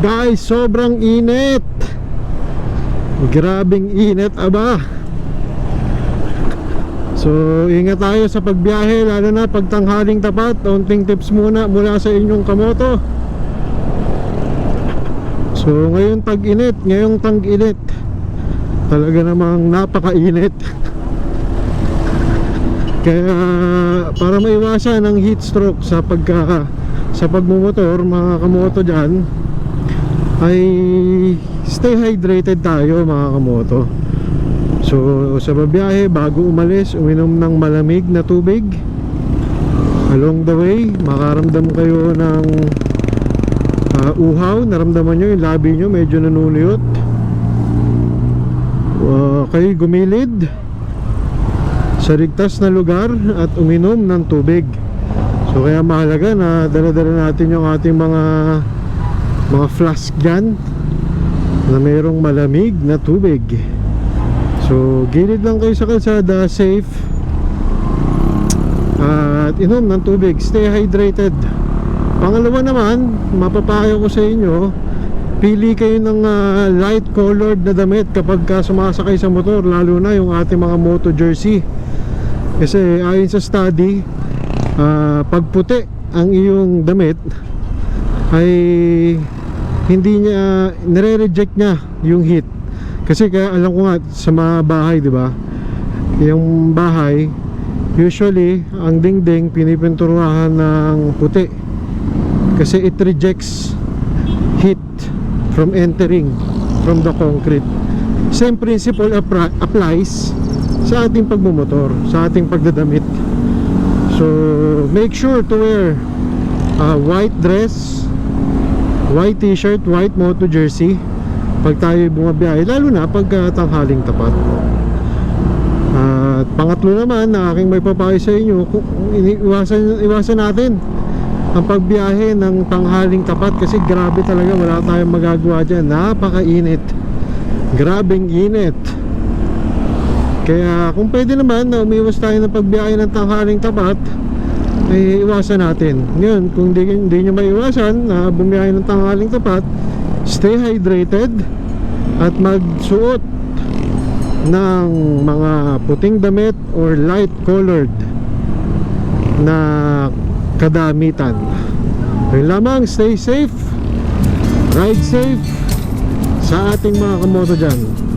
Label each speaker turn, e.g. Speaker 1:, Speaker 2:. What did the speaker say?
Speaker 1: Guys, sobrang init. Grabing init aba. So, ingat tayo sa pagbiyahe Lalo na pag tanghaling tapat. Unting tips muna mula sa inyong kamoto. So, ngayon tag-init Ngayong tang-init Talaga namang napakainit. Kaya para maiwasan ang heat stroke sa pagka sa pagmumotor mga kamoto dyan ay stay hydrated tayo mga kamoto. So sa babiyahe bago umalis uminom ng malamig na tubig. Along the way makaramdam kayo ng ah, uhaw. Naramdaman nyo yung labi nyo medyo nanunuyot. Uh, kayo gumilid sa ligtas na lugar at uminom ng tubig. So kaya mahalaga na dala-dala natin yung ating mga mga flask dyan na mayroong malamig na tubig. So gilid lang kayo sa kalsada, safe. At inom ng tubig, stay hydrated. Pangalawa naman, mapapayo ko sa inyo, pili kayo ng ah, light colored na damit kapag ka sumasakay sa motor, lalo na yung ating mga moto jersey. Kasi ayon sa study, Ah, pag puti ang iyong damit ay hindi niya nire-reject niya yung heat. Kasi kaya alam ko nga sa mga bahay di ba? Yung bahay usually ang dingding pinipinturahan ng puti. Kasi it rejects heat from entering from the concrete. Same principle applies sa ating pagmumotor sa ating pagdadamit. So make sure to wear a white dress, white t-shirt, white moto jersey pag tayo bumabiyahe lalo na pag uh, tanghaling tapat. At pangatlo naman na aking may papayo sa inyo, iwasan iwasan natin ang pagbiyahe ng tanghaling tapat kasi grabe talaga wala tayong magagawa diyan. Napakainit. Grabeng init. Kaya kung pwede naman na umiwas tayo ng pagbiyahe ng tanghaling tapat ay iwasan natin. Ngayon, kung di, hindi nyo maiwasan na bumiyahe ng tanghaling tapat Stay hydrated At magsuot ng mga puting damit or light colored na kadamitan. Yun lamang, stay safe Ride safe sa ating mga kamoto dyan